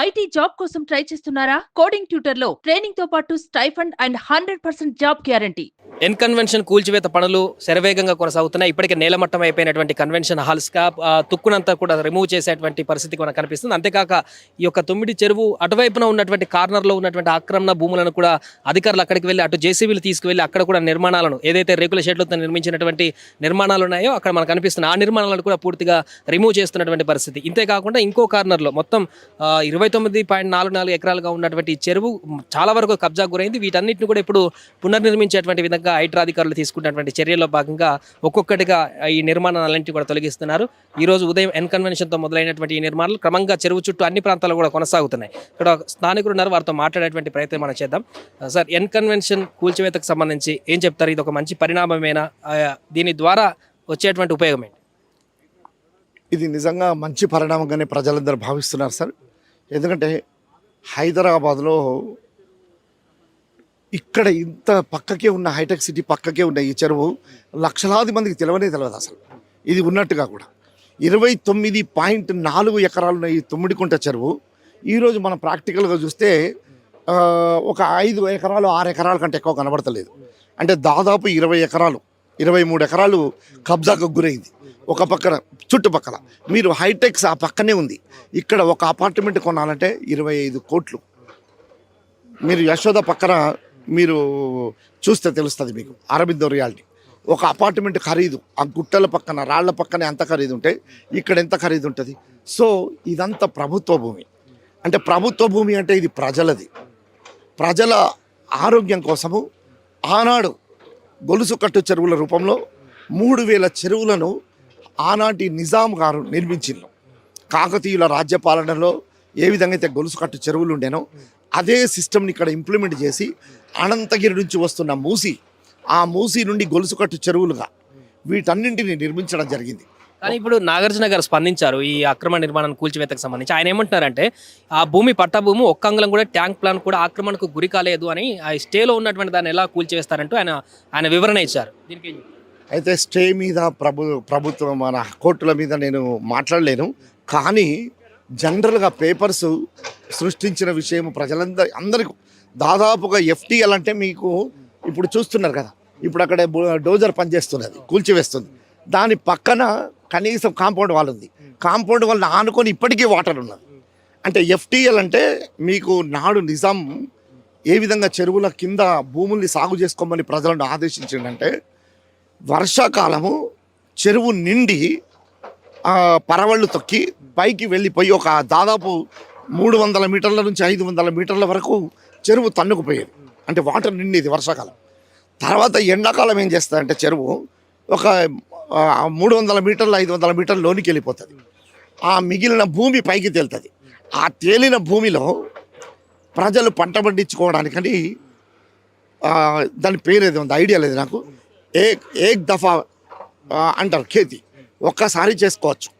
IT job కోసం try చేస్తున్నారా? Coding ట్యూటర్లో ట్రైనింగ్తో పాటు stipend and hundred percent job guarantee. N convention కూల్చివేత పనులు శరవేగంగా కొనసాగుతున్నాయి. ఇప్పటికే నేలమట్టం అయిపోయినటువంటి కన్వెన్షన్ హాల్స్గా తుక్కునంతా కూడా రిమూవ్ చేసేటువంటి పరిస్థితి మనకు కనిపిస్తుంది. అంతేకాక ఈ యొక్క తొమ్మిది చెరువు అటువైపున ఉన్నటువంటి కార్నర్లో ఉన్నటువంటి ఆక్రమణ భూములను కూడా అధికారులు అక్కడికి వెళ్ళి అటు జేసీబీలు తీసుకువెళ్ళి అక్కడ కూడా నిర్మాణాలను ఏదైతే రేకుల షెడ్లతో నిర్మించినటువంటి నిర్మాణాలు ఉన్నాయో అక్కడ మనకు కనిపిస్తున్నాయి. ఆ నిర్మాణాలను కూడా పూర్తిగా రిమూవ్ చేస్తున్నటువంటి పరిస్థితి. ఇంతేకాకుండా ఇంకో కార్నర్లో మొత్తం ఇరవై తొమ్మిది పాయింట్ నాలుగు నాలుగు ఎకరాలుగా ఉన్నటువంటి చెరువు చాలా వరకు కబ్జా గురైంది. వీటన్నిటిని కూడా ఇప్పుడు పునర్నిర్మించేటువంటి విధంగా హైడ్రా అధికారులు తీసుకున్నటువంటి చర్యల్లో భాగంగా ఒక్కొక్కటిగా ఈ నిర్మాణాలన్నింటినీ కూడా తొలగిస్తున్నారు. ఈ రోజు ఉదయం ఎన్ కన్వెన్షన్తో మొదలైనటువంటి ఈ నిర్మాణాలు క్రమంగా చెరువు చుట్టూ అన్ని ప్రాంతాలు కూడా కొనసాగుతున్నాయి. ఇక్కడ స్థానికులు ఉన్నారు వారితో మాట్లాడేటువంటి ప్రయత్నం మనం చేద్దాం. సార్ ఎన్ కన్వెన్షన్ కూల్చివేతకు సంబంధించి ఏం చెప్తారు? ఇది ఒక మంచి పరిణామమేనా? దీని ద్వారా వచ్చేటువంటి ఉపయోగం ఏంటి? ఇది నిజంగా మంచి పరిణామంగానే ప్రజలందరూ భావిస్తున్నారు సార్. ఎందుకంటే హైదరాబాద్లో ఇక్కడ ఇంత పక్కకే ఉన్న హైటెక్ సిటీ పక్కకే ఉన్న ఈ చెరువు లక్షలాది మందికి తెలవనే తెలియదు అసలు. ఇది ఉన్నట్టుగా కూడా. ఇరవై తొమ్మిది పాయింట్ నాలుగు ఎకరాలున్న ఈ తొమ్మిడికుంట చెరువు ఈరోజు మనం ప్రాక్టికల్గా చూస్తే ఒక ఐదు ఎకరాలు ఆరు ఎకరాల కంటే ఎక్కువ కనబడతలేదు. అంటే దాదాపు ఇరవై ఎకరాలు ఇరవై మూడు ఎకరాలు కబ్జాకు గురైంది. ఒక పక్కన చుట్టుపక్కల. మీరు హైటెక్స్ ఆ పక్కనే ఉంది. ఇక్కడ ఒక అపార్ట్మెంట్ కొనాలంటే ఇరవై ఐదు కోట్లు. మీరు యశోద పక్కన మీరు చూస్తే తెలుస్తుంది మీకు. అరబిందో రియాలిటీ. ఒక అపార్ట్మెంట్ ఖరీదు. ఆ గుట్టల పక్కన రాళ్ళ పక్కన ఎంత ఖరీదు ఉంటే ఇక్కడ ఎంత ఖరీదు ఉంటుంది? సో ఇదంతా ప్రభుత్వ భూమి. అంటే ప్రభుత్వ భూమి అంటే ఇది ప్రజలది. ప్రజల ఆరోగ్యం కోసము ఆనాడు గొలుసు కట్టు చెరువుల రూపంలో మూడు వేల చెరువులను ఆనాటి నిజాం గారు నిర్మించిండ్రు. కాకతీయుల రాజ్యపాలనలో ఏ విధంగా అయితే గొలుసు కట్టు చెరువులు ఉండేనో అదే సిస్టమ్ని ఇక్కడ ఇంప్లిమెంట్ చేసి అనంతగిరి నుంచి వస్తున్న మూసి ఆ మూసి నుండి గొలుసు కట్టు చెరువులుగా వీటన్నింటిని నిర్మించడం జరిగింది. కానీ ఇప్పుడు నాగార్జున గారు స్పందించారు ఈ అక్రమ నిర్మాణాన్ని కూల్చివేతకు సంబంధించి. ఆయన ఏమంటున్నారంటే ఆ భూమి పట్టా భూమి ఒక్క అంగుళం కూడా ట్యాంక్ ప్లాన్ కూడా ఆక్రమణకు గురి కాలేదు అని ఆ స్టేలో ఉన్నటువంటి దాన్ని ఎలా కూల్చివేస్తారంటూ ఆయన ఆయన వివరణ ఇచ్చారు. దీనికి అయితే స్టే మీద ప్రభు ప్రభుత్వం మన కోర్టుల మీద నేను మాట్లాడలేను. కానీ జనరల్గా పేపర్స్ సృష్టించిన విషయం ప్రజలందరి అందరికీ దాదాపుగా ఎఫ్టీఎల్ అంటే మీకు ఇప్పుడు చూస్తున్నారు కదా. ఇప్పుడు అక్కడ డోజర్ పనిచేస్తున్నది కూల్చివేస్తుంది. దాని పక్కన కనీసం కాంపౌండ్ వాల్ ఉంది. కాంపౌండ్ వాళ్ళని ఆనుకొని ఇప్పటికీ వాటర్ ఉన్నది. అంటే ఎఫ్టీఎల్ అంటే మీకు నాడు నిజాం ఏ విధంగా చెరువుల కింద భూముల్ని సాగు చేసుకోమని ప్రజలను ఆదేశించిందంటే వర్షాకాలము చెరువు నిండి పరవళ్ళు తొక్కి పైకి వెళ్ళిపోయి ఒక దాదాపు మూడు వందల మీటర్ల నుంచి ఐదు వందల మీటర్ల వరకు చెరువు తన్నుకుపోయేది. అంటే వాటర్ నిండేది వర్షాకాలం. తర్వాత ఎండాకాలం ఏం చేస్తుందంటే చెరువు ఒక మూడు వందల మీటర్లు ఐదు వందల మీటర్ల లోనికి వెళ్ళిపోతుంది. ఆ మిగిలిన భూమి పైకి తేలుతుంది. ఆ తేలిన భూమిలో ప్రజలు పంట పండించుకోవడానికని దాని పేరు ఏది ఉంది ఐడియా లేదు నాకు. ఏక్ ఏక్ దఫా అంటారు ఖేతి. ఒక్కసారి చేసుకోవచ్చు.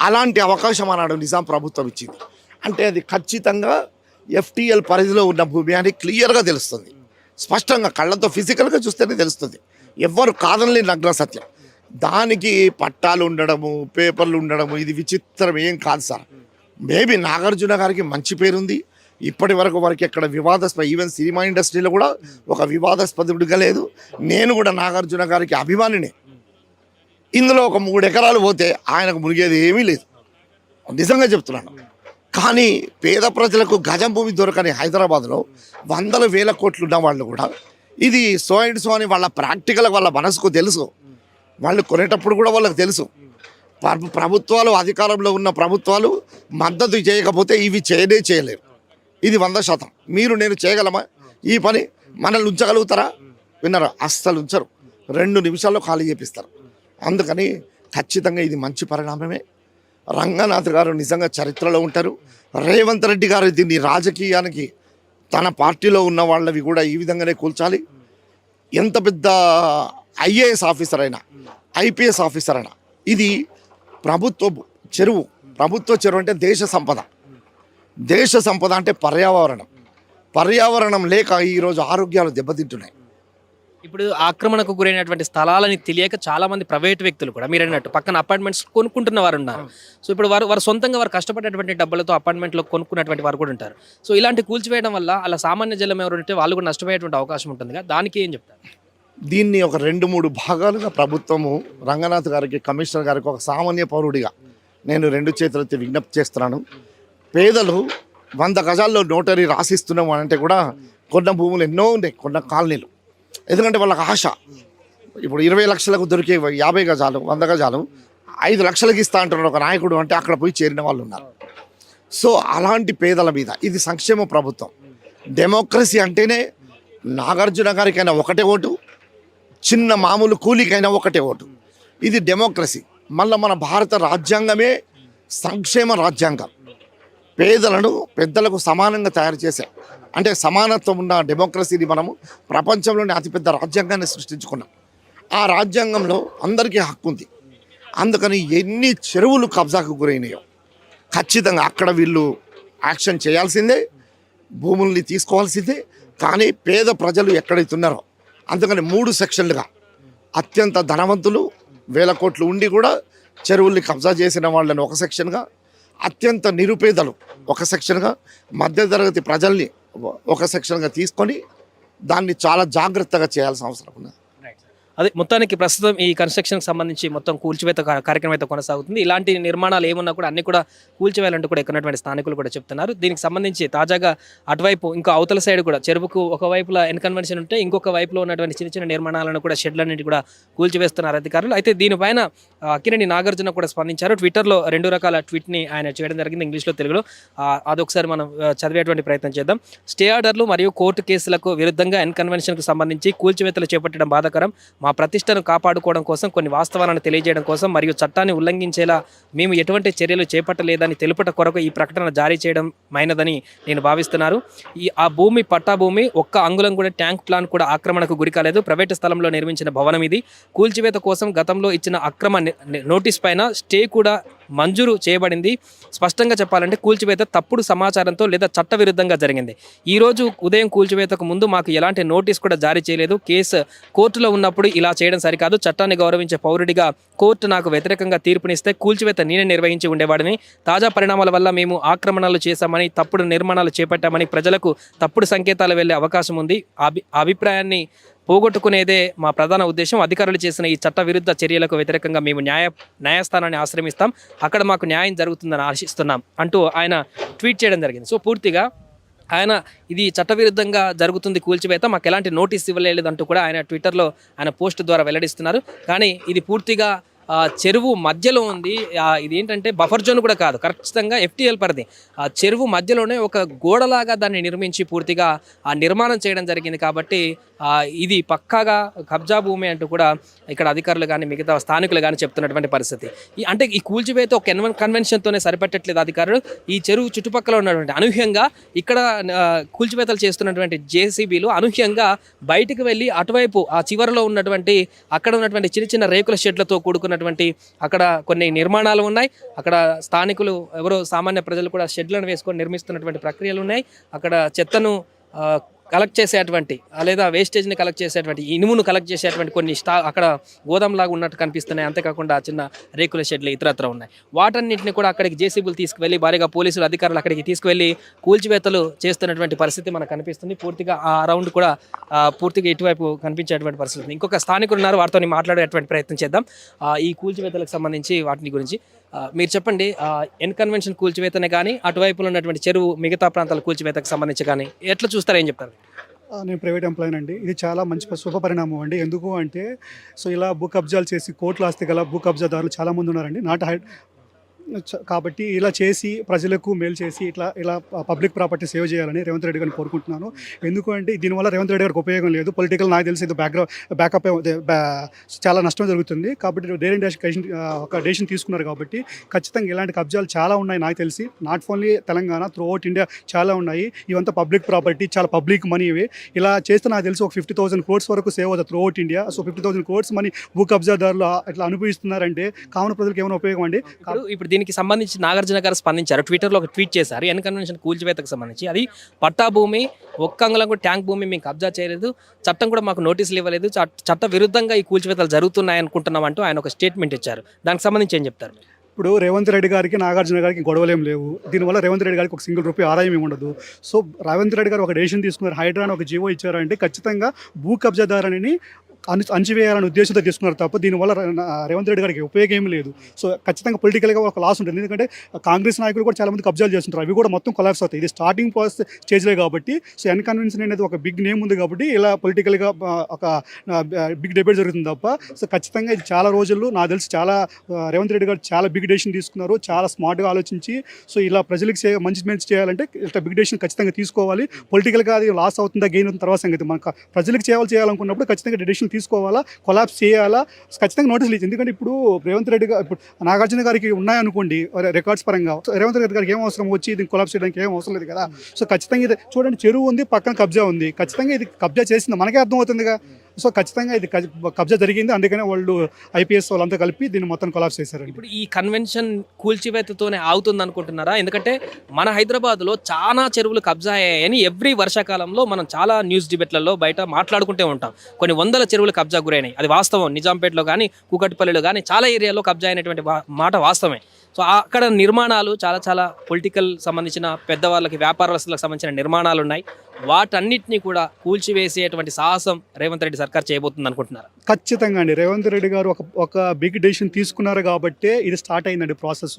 అలాంటి అవకాశం అన్నాడు నిజాం ప్రభుత్వం ఇచ్చింది. అంటే అది ఖచ్చితంగా ఎఫ్టీఎల్ పరిధిలో ఉన్న భూమి అని క్లియర్గా తెలుస్తుంది. స్పష్టంగా కళ్ళతో ఫిజికల్గా చూస్తేనే తెలుస్తుంది. ఎవ్వరు కాదనలే నగ్న సత్యం. దానికి పట్టాలు ఉండడము పేపర్లు ఉండడము ఇది విచిత్రం ఏం కాదు సార్. మేబీ నాగార్జున గారికి మంచి పేరుంది ఇప్పటి వరకు వారికి ఎక్కడ వివాదాస్పద ఈవెన్ సినిమా ఇండస్ట్రీలో కూడా ఒక వివాదాస్పదుడిగా లేదు. నేను కూడా నాగార్జున గారికి అభిమానినే. ఇందులో ఒక మూడు ఎకరాలు పోతే ఆయనకు మునిగేది ఏమీ లేదు. నిజంగా చెప్తున్నాను. కానీ పేద ప్రజలకు గజం భూమి దొరకని హైదరాబాద్లో వందల వేల కోట్లు ఉన్న వాళ్ళు కూడా ఇది సో అండ్ సో అని వాళ్ళ ప్రాక్టికల్ వాళ్ళ మనసుకు తెలుసు. వాళ్ళు కొనేటప్పుడు కూడా వాళ్ళకి తెలుసు. ప్రభుత్వాలు అధికారంలో ఉన్న ప్రభుత్వాలు మద్దతు చేయకపోతే ఇవి చేయనే చేయలేరు. ఇది వంద శాతం. మీరు నేను చేయగలమా? ఈ పని మనల్ని ఉంచగలుగుతారా? విన్నారా? అస్సలు ఉంచరు. రెండు నిమిషాల్లో ఖాళీ చేపిస్తారు. అందుకని ఖచ్చితంగా ఇది మంచి పరిణామమే. రంగనాథ్ గారు నిజంగా చరిత్రలో ఉంటారు. రేవంత్ రెడ్డి గారు దీన్ని రాజకీయానికి తన పార్టీలో ఉన్న వాళ్ళవి కూడా ఈ విధంగానే కూల్చాలి. ఎంత పెద్ద ఐఏఎస్ ఆఫీసర్ అయినా ఐపీఎస్ ఆఫీసర్ అయినా ఇది ప్రభుత్వ చెరువు. ప్రభుత్వ చెరువు అంటే దేశ సంపద. దేశ సంపద అంటే పర్యావరణం. పర్యావరణం లేక ఈరోజు ఆరోగ్యాలు దెబ్బతింటున్నాయి. ఇప్పుడు ఆక్రమణకు గురైనటువంటి స్థలాలని తెలియక చాలా మంది ప్రైవేట్ వ్యక్తులు కూడా మీరు అన్నట్టు పక్కన అపార్ట్మెంట్స్ కొనుక్కుంటున్న వారు ఉన్నారు. సో ఇప్పుడు వారు వారు సొంతంగా వారు కష్టపడేటువంటి డబ్బులతో అపార్ట్మెంట్లో కొనుక్కున్నటువంటి వారు కూడా ఉంటారు. సో ఇలాంటి కూల్చివేయడం వల్ల అలా సామాన్య జలం ఎవరు ఉంటే వాళ్ళు కూడా నష్టపోయేటువంటి అవకాశం ఉంటుంది కదా దానికి ఏం చెప్తారు? దీన్ని ఒక రెండు మూడు భాగాలుగా ప్రభుత్వము రంగనాథ్ గారికి కమిషనర్ గారికి ఒక సామాన్య పౌరుడిగా నేను రెండు చేతులెత్తి విజ్ఞప్తి చేస్తున్నాను. పేదలు వంద గజాల్లో నోటరీ రాసిస్తున్నాం అని అంటే కూడా కొన్న భూములు ఎన్నో ఉన్నాయి కొన్న కాలనీలు. ఎందుకంటే వాళ్ళకి ఆశ. ఇప్పుడు ఇరవై లక్షలకు దొరికే యాభై గజాలు వంద గజాలు ఐదు లక్షలకి ఇస్తా అంటున్నారు ఒక నాయకుడు అంటే అక్కడ పోయి చేరిన వాళ్ళు ఉన్నారు. సో అలాంటి పేదల మీద ఇది సంక్షేమ ప్రభుత్వం. డెమోక్రసీ అంటేనే నాగార్జున గారికైనా ఒకటే ఓటు చిన్న మామూలు కూలికైనా ఒకటే ఓటు. ఇది డెమోక్రసీ. మళ్ళీ మన భారత రాజ్యాంగమే సంక్షేమ రాజ్యాంగం. పేదలను పెద్దలకు సమానంగా తయారు చేశాం అంటే సమానత్వం ఉన్న డెమోక్రసీని మనము ప్రపంచంలోని అతిపెద్ద రాజ్యాంగాన్ని సృష్టించుకున్నాం. ఆ రాజ్యాంగంలో అందరికీ హక్కు ఉంది. అందుకని ఎన్ని చెరువులు కబ్జాకు గురైనాయో ఖచ్చితంగా అక్కడ వీళ్ళు యాక్షన్ చేయాల్సిందే భూముల్ని తీసుకోవాల్సిందే కానీ పేద ప్రజలు ఎక్కడైతే ఉన్నారో అందుకని మూడు సెక్షన్లుగా అత్యంత ధనవంతులు వేల కోట్లు ఉండి కూడా చెరువుల్ని కబ్జా చేసిన వాళ్ళని ఒక సెక్షన్గా అత్యంత నిరుపేదలు. ఒక సెక్షన్గా మధ్యతరగతి ప్రజల్ని ఒక సెక్షన్గా తీసుకొని దాన్ని చాలా జాగ్రత్తగా చేయాల్సిన అవసరం ఉన్నది అదే మొత్తానికి ప్రస్తుతం ఈ కన్స్ట్రక్షన్కి సంబంధించి మొత్తం కూల్చివేత కార్యక్రమం అయితే కొనసాగుతుంది. ఇలాంటి నిర్మాణాలు ఏమున్నా కూడా అన్ని కూడా కూల్చివేయాలంటూ కూడా ఎక్కడటువంటి స్థానికులు కూడా చెప్తున్నారు. దీనికి సంబంధించి తాజాగా అటువైపు ఇంకా అవతల సైడ్ కూడా చెరువుకు ఒక వైపులా ఎన్కన్వెన్షన్ ఉంటే ఇంకొక వైపులో ఉన్నటువంటి చిన్న చిన్న నిర్మాణాలను కూడా షెడ్లన్నింటి కూడా కూల్చివేస్తున్నారు అధికారులు. అయితే దీనిపైన అక్కినేని నాగార్జున కూడా స్పందించారు. ట్విట్టర్లో రెండు రకాల ట్వీట్ని ఆయన చేయడం జరిగింది ఇంగ్లీష్లో తెలుగులో. అదొకసారి మనం చదివేటువంటి ప్రయత్నం చేద్దాం. స్టే ఆర్డర్లు మరియు కోర్టు కేసులకు విరుద్ధంగా ఎన్కన్వెన్షన్కు సంబంధించి కూల్చివేతలు చేపట్టడం బాధాకరం. మా ప్రతిష్టను కాపాడుకోవడం కోసం కొన్ని వాస్తవాలను తెలియజేయడం కోసం మరియు చట్టాన్ని ఉల్లంఘించేలా మేము ఎటువంటి చర్యలు చేపట్టలేదని తెలుపుట కొరకు ఈ ప్రకటన జారీ చేయడం మైనదని నేను భావిస్తున్నాను ఈ ఆ భూమి పట్టా భూమి ఒక్క అంగుళం కూడా ట్యాంక్ ప్లాన్ కూడా ఆక్రమణకు గురి కాలేదు. ప్రైవేటు స్థలంలో నిర్మించిన భవనం ఇది. కూల్చివేత కోసం గతంలో ఇచ్చిన అక్రమ నోటీస్ పైన స్టే కూడా మంజూరు చేయబడింది. స్పష్టంగా చెప్పాలంటే కూల్చివేత తప్పుడు సమాచారంతో లేదా చట్టవిరుద్ధంగా జరిగింది. ఈరోజు ఉదయం కూల్చివేతకు ముందు మాకు ఎలాంటి నోటీస్ కూడా జారీ చేయలేదు. కేసు కోర్టులో ఉన్నప్పుడు ఇలా చేయడం సరికాదు. చట్టాన్ని గౌరవించే పౌరుడిగా కోర్టు నాకు వ్యతిరేకంగా తీర్పునిస్తే కూల్చివేత నేనే నిర్వహించి ఉండేవాడిని. తాజా పరిణామాల వల్ల మేము ఆక్రమణలు చేశామని తప్పుడు నిర్మాణాలు చేపట్టామని ప్రజలకు తప్పుడు సంకేతాలు వెళ్ళే అవకాశం ఉంది. అభి- అభిప్రాయాన్ని పోగొట్టుకునేదే మా ప్రధాన ఉద్దేశం. అధికారులు చేసిన ఈ చట్ట విరుద్ధ చర్యలకు వ్యతిరేకంగా మేము న్యాయ న్యాయస్థానాన్ని ఆశ్రమిస్తాం అక్కడ మాకు న్యాయం జరుగుతుందని ఆశిస్తున్నాం అంటూ ఆయన ట్వీట్ చేయడం జరిగింది. సో పూర్తిగా ఆయన ఇది చట్టవిరుద్ధంగా జరుగుతుంది కూల్చివేత మాకు ఎలాంటి నోటీస్ ఇవ్వలేదంటూ కూడా ఆయన ట్విట్టర్లో ఆయన పోస్ట్ ద్వారా వెల్లడిస్తున్నారు. కానీ ఇది పూర్తిగా చెరువు మధ్యలో ఉంది. ఇది ఏంటంటే బఫర్ జోన్ కూడా కాదు ఖచ్చితంగా ఎఫ్టీఎల్ పరిధి. ఆ చెరువు మధ్యలోనే ఒక గోడలాగా దాన్ని నిర్మించి పూర్తిగా ఆ నిర్మాణం చేయడం జరిగింది కాబట్టి ఇది పక్కాగా కబ్జా భూమి అంటూ కూడా ఇక్కడ అధికారులు కానీ మిగతా స్థానికులు కానీ చెప్తున్నటువంటి పరిస్థితి. అంటే ఈ కూల్చివేత ఒక కన్వెన్ కన్వెన్షన్తోనే సరిపెట్టట్లేదు అధికారులు. ఈ చెరువు చుట్టుపక్కల ఉన్నటువంటి అనూహ్యంగా ఇక్కడ కూల్చివేతలు చేస్తున్నటువంటి జేసీబీలు అనూహ్యంగా బయటికి వెళ్ళి అటువైపు ఆ చివరలో ఉన్నటువంటి అక్కడ ఉన్నటువంటి చిన్న చిన్న రేకుల షెడ్లతో కూడుకున్నటువంటి అక్కడ కొన్ని నిర్మాణాలు ఉన్నాయి. అక్కడ స్థానికులు ఎవరో సామాన్య ప్రజలు కూడా షెడ్లను వేసుకొని నిర్మిస్తున్నటువంటి ప్రక్రియలు ఉన్నాయి. అక్కడ చెత్తను కలెక్ట్ చేసేటువంటి లేదా వేస్టేజ్ని కలెక్ట్ చేసేటువంటి ఇనుమును కలెక్ట్ చేసేటువంటి కొన్ని స్టా అక్కడ గోదాంలాగా ఉన్నట్టు కనిపిస్తున్నాయి. అంతేకాకుండా చిన్న రేకుల షెడ్లు ఇతరత్ర ఉన్నాయి. వాటన్నింటిని కూడా అక్కడికి జేసీబీలు తీసుకువెళ్ళి భారీగా పోలీసులు అధికారులు అక్కడికి తీసుకువెళ్ళి కూల్చివేతలు చేస్తున్నటువంటి పరిస్థితి మనకు కనిపిస్తుంది. పూర్తిగా ఆ రౌండ్ కూడా పూర్తిగా ఇటువైపు కనిపించేటువంటి పరిస్థితి ఇంకొక స్థానికులు ఉన్నారు వారితో మాట్లాడేటువంటి ప్రయత్నం చేద్దాం. ఈ కూల్చివేతలకు సంబంధించి వాటిని గురించి మీరు చెప్పండి ఎన్కన్వెన్షన్ కూల్చివేతనే కానీ అటువైపులో ఉన్నటువంటి చెరువు మిగతా ప్రాంతాల కూల్చివేతకు సంబంధించి కానీ ఎట్లా చూస్తారు ఏం చెప్తారు? నేను ప్రైవేట్ ఎంప్లాయీ అండి. ఇది చాలా మంచి శుభపరిణామం శుభ పరిణామం అండి. ఎందుకు అంటే సో ఇలా భూ కబ్జాలు చేసి కోట్ల ఆస్తి గల భూ కబ్జాదారులు చాలామంది ఉన్నారండి. నాట్ హైడ్ కాబట్టి ఇలా చేసి ప్రజలకు మేలు చేసి ఇట్లా ఇలా పబ్లిక్ ప్రాపర్టీ సేవ్ చేయాలని రేవంత్ రెడ్డి గారిని కోరుకుంటున్నాను. ఎందుకంటే దీనివల్ల రేవంత్ రెడ్డి గారికి ఉపయోగం లేదు. పొలిటికల్ నాకు తెలిసి ఇది బ్యాక్గ్రౌండ్ బ్యాకప్ చాలా నష్టం జరుగుతుంది. కాబట్టి డేరింగ్ డేషన్ ఒక డేషన్ తీసుకున్నారు కాబట్టి ఖచ్చితంగా ఇలాంటి కబ్జాలు చాలా ఉన్నాయి నాకు తెలిసి. Not only Telangana throughout India చాలా ఉన్నాయి. ఇవంతా పబ్లిక్ ప్రాపర్టీ చాలా పబ్లిక్ మనీ ఇవి. ఇలా చేస్తే నాకు తెలిసి ఒక ఫిఫ్టీ థౌసండ్ క్రోడ్స్ వరకు సేవ్ అవుతుంది throughout India so fifty thousand crores money భూ కబ్జాదారులు ఇట్లా అనుభవిస్తున్నారంటే కామన్ ప్రజలకు ఏమైనా ఉపయోగం అండి? ఇప్పుడు దీనికి సంబంధించి నాగార్జున గారు స్పందించారు. ట్విట్టర్లో ఒక ట్వీట్ చేశారు. ఎన్ కన్వెన్షన్ కూల్చివేతకు సంబంధించి. అది పట్టా భూమి ఒక్క కూడా ట్యాంక్ భూమి మేము కబ్జా చేయలేదు. చట్టం కూడా మాకు నోటీసులు ఇవ్వలేదు. చట్ట విరుద్ధంగా ఈ కూల్చివేతలు జరుగుతున్నాయి అనుకుంటున్నాం అంటూ ఆయన ఒక స్టేట్మెంట్ ఇచ్చారు. దానికి సంబంధించి ఏం చెప్తారు? ఇప్పుడు రేవంత్ రెడ్డి గారికి నాగార్జున గారికి గొడవలేం లేవు. దీనివల్ల రేవంత్ రెడ్డి గారికి ఒక సింగిల్ రూపీ ఆదాయం ఉండదు సో రేవంత్ రెడ్డి గారు ఒక డెసిషన్ తీసుకున్నారు. హైడ్రాన్ ఒక జీవో ఇచ్చారంటే ఖచ్చితంగా భూ కబ్జాదారుని అణి అంచివేయాలనే ఉద్దేశంతో తీసుకున్నారు తప్ప దీనివల్ల రేవంత్ రెడ్డి గారికి ఉపయోగం ఏం లేదు. సో ఖచ్చితంగా పొలిటికల్గా ఒక లాస్ ఉంటుంది. ఎందుకంటే కాంగ్రెస్ నాయకులు కూడా చాలా మంది కబ్జాలు చేస్తుంటారు. అవి కూడా మొత్తం కొలాబ్స్ అవుతాయి. ఇది స్టార్టింగ్ ప్రాసెస్ స్టేజ్లే కాబట్టి సో ఎన్ అనేది ఒక బిగ్ నేమ్ ఉంది కాబట్టి ఇలా పొలిటికల్గా ఒక బిగ్ డిబేట్ జరుగుతుంది తప్ప సో ఖచ్చితంగా ఇది చాలా రోజుల్లో నాకు తెలిసి చాలా రేవంత్ రెడ్డి గారు చాలా బిగ్ డెసిషన్ తీసుకున్నారు. చాలా స్మార్ట్గా ఆలోచించి సో ఇలా ప్రజలకు మంచి మంచి చేయాలంటే ఇట్లా బిగ్ డెసిషన్ ఖచ్చితంగా తీసుకోవాలి. పొలిటికల్గా అది లాస్ అవుతుందా గెయిన్ అవుతుంది తర్వాత సంగతి. మనకు ప్రజలకు చేయాలి చేయాలనుకున్నప్పుడు ఖచ్చితంగా డెసిషన్ తీసుకోవాలా? కొలాప్స్ చేయాలా? ఖచ్చితంగా నోటీసులు ఇచ్చి ఎందుకంటే ఇప్పుడు రేవంత్ రెడ్డి గారు ఇప్పుడు నాగార్జున గారికి ఉన్నాయనుకోండి రికార్డ్స్ పరంగా. రేవంత్ రెడ్డి గారికి ఏం అవసరం వచ్చి దీన్ని కొలాప్స్ చేయడానికి ఏం అవసరం లేదు కదా. సో ఖచ్చితంగా ఇది చూడండి చెరువు ఉంది పక్కన కబ్జా ఉంది. ఖచ్చితంగా ఇది కబ్జా చేసింది. మనకే అర్థమవుతుందిగా. సో ఖచ్చితంగా ఇది కబ్జా జరిగింది. అందుకనే వాళ్ళు ఐపీఎస్ వాళ్ళంతా కలిపి దీన్ని మొత్తం కొలాప్స్ చేశారు ఇప్పుడు ఈ కన్వెన్షన్ కూల్చివేతతోనే ఆగుతుంది అనుకుంటున్నారా? ఎందుకంటే మన హైదరాబాద్లో చాలా చెరువులు కబ్జా అయ్యాయని ఎవ్రీ వర్షాకాలంలో మనం చాలా న్యూస్ డిబేట్లలో బయట మాట్లాడుకుంటూ ఉంటాం. కొన్ని వందల చెరువులు కబ్జా గురైనాయి. అది వాస్తవం. నిజాంపేటలో కానీ కూకట్పల్లిలో కానీ చాలా ఏరియాలో కబ్జా అయినటువంటి మాట వాస్తవమే. సో అక్కడ నిర్మాణాలు చాలా చాలా పొలిటికల్ సంబంధించిన పెద్దవాళ్ళకి వ్యాపారస్తులకు సంబంధించిన నిర్మాణాలు ఉన్నాయి వాటన్నిటిని కూడా కూల్చివేసేటువంటి సాహసం రేవంత్ రెడ్డి సర్కార్ చేయబోతుంది అనుకుంటున్నారు? ఖచ్చితంగా అండి. రేవంత్ రెడ్డి గారు ఒక ఒక బిగ్ డెసిషన్ తీసుకున్నారు కాబట్టే ఇది స్టార్ట్ అయిందండి ప్రాసెస్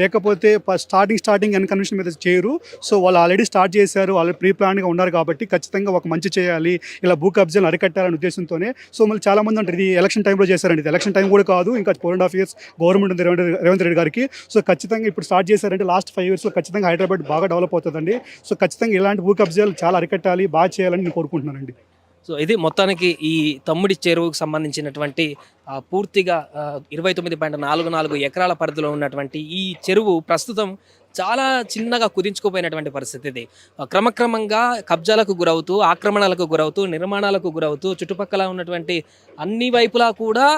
లేకపోతే స్టార్టింగ్ స్టార్టింగ్ కన్వెన్షన్ మీద చేయరు. సో వాళ్ళు ఆల్రెడీ స్టార్ట్ చేశారు. వాళ్ళు ప్రీ ప్లాన్గా ఉన్నారు కాబట్టి ఖచ్చితంగా ఒక మంచి చేయాలి. ఇలా భూ కబ్జాలు అరికట్టాలనే ఉద్దేశంతోనే. సో మళ్ళీ చాలా మంది అంటారు ఇది ఎలక్షన్ టైంలో చేశారండి. ఇది ఎలక్షన్ టైం కూడా కాదు. ఇంకా four and half years government ఉంది రేవంత్ రేవంత్ రెడ్డి గారికి. సో ఖచ్చితంగా ఇప్పుడు స్టార్ట్ చేశారంటే లాస్ట్ ఫైవ్ ఇయర్స్లో ఖచ్చితంగా హైదరాబాద్ బాగా డెవలప్ అవుతుందండి. సో ఖచ్చితంగా ఇలాంటి భూ కబ్జాలు చాలా అరికట్టాలి బాగా చేయాలని నేను కోరుకుంటున్నానండి. సో ఇది మొత్తానికి ఈ తమ్ముడి చెరువుకు సంబంధించినటువంటి పూర్తిగా ఇరవై తొమ్మిది పాయింట్ నాలుగు నాలుగు ఎకరాల పరిధిలో ఉన్నటువంటి ఈ చెరువు ప్రస్తుతం చాలా చిన్నగా కుదించుకుపోయినటువంటి పరిస్థితి ఇది. క్రమక్రమంగా కబ్జాలకు గురవుతూ ఆక్రమణలకు గురవుతూ నిర్మాణాలకు గురవుతూ చుట్టుపక్కల ఉన్నటువంటి అన్ని వైపులా కూడా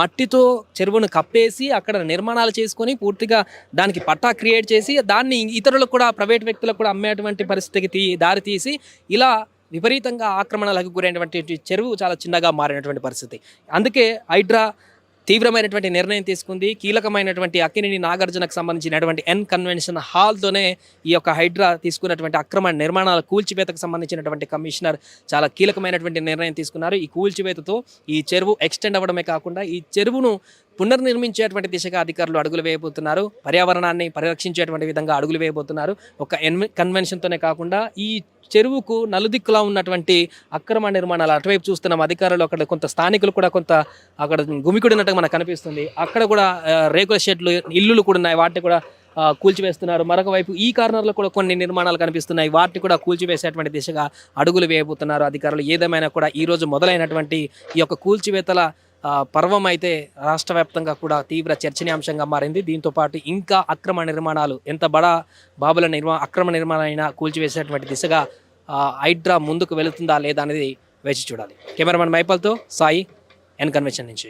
మట్టితో చెరువును కప్పేసి అక్కడ నిర్మాణాలు చేసుకొని పూర్తిగా దానికి పట్టా క్రియేట్ చేసి దాన్ని ఇతరులకు కూడా ప్రైవేట్ వ్యక్తులకు కూడా అమ్మేటువంటి పరిస్థితికి తీ దారి తీసి ఇలా విపరీతంగా ఆక్రమణలకు గురైనటువంటి చెరువు చాలా చిన్నగా మారినటువంటి పరిస్థితి. అందుకే హైడ్రా తీవ్రమైనటువంటి నిర్ణయం తీసుకుంది. కీలకమైనటువంటి అక్కినేని నాగార్జునకు సంబంధించినటువంటి ఎన్ కన్వెన్షన్ హాల్తోనే ఈ యొక్క హైడ్రా తీసుకున్నటువంటి అక్రమ నిర్మాణాల కూల్చివేతకు సంబంధించినటువంటి కమిషనర్ చాలా కీలకమైనటువంటి నిర్ణయం తీసుకున్నారు. ఈ కూల్చివేతతో ఈ చెరువు ఎక్స్టెండ్ అవ్వడమే కాకుండా ఈ చెరువును పునర్నిర్మించేటువంటి దిశగా అధికారులు అడుగులు వేయబోతున్నారు. పర్యావరణాన్ని పరిరక్షించేటువంటి విధంగా అడుగులు వేయబోతున్నారు. ఒక ఎన్ కన్వెన్షన్తోనే కాకుండా ఈ చెరువుకు నలుదిక్కులా ఉన్నటువంటి అక్రమ నిర్మాణాలు అటువైపు చూస్తున్నాం. అధికారులు అక్కడ కొంత స్థానికులు కూడా కొంత అక్కడ గుమికుడినట్టుగా మనకు కనిపిస్తుంది. అక్కడ కూడా రేకుల షెడ్లు ఇల్లులు కూడా ఉన్నాయి. వాటిని కూడా కూల్చివేస్తున్నారు. మరొక వైపు ఈ కార్నర్లో కూడా కొన్ని నిర్మాణాలు కనిపిస్తున్నాయి. వాటిని కూడా కూల్చివేసేటువంటి దిశగా అడుగులు వేయబోతున్నారు అధికారులు. ఏదేమైనా కూడా ఈ రోజు మొదలైనటువంటి ఈ యొక్క కూల్చివేతల పర్వం అయితే రాష్ట్ర వ్యాప్తంగా కూడా తీవ్ర చర్చనీయాంశంగా మారింది. దీంతో పాటు ఇంకా అక్రమ నిర్మాణాలు ఎంత బడా బాబుల నిర్మా అక్రమ నిర్మాణం అయినా కూల్చివేసేటువంటి దిశగా హైడ్రా ముందుకు వెళుతుందా లేదా అనేది వేచి చూడాలి. కెమెరామెన్ మైపల్తో సాయి ఎన్ కన్వెన్షన్ నుంచి.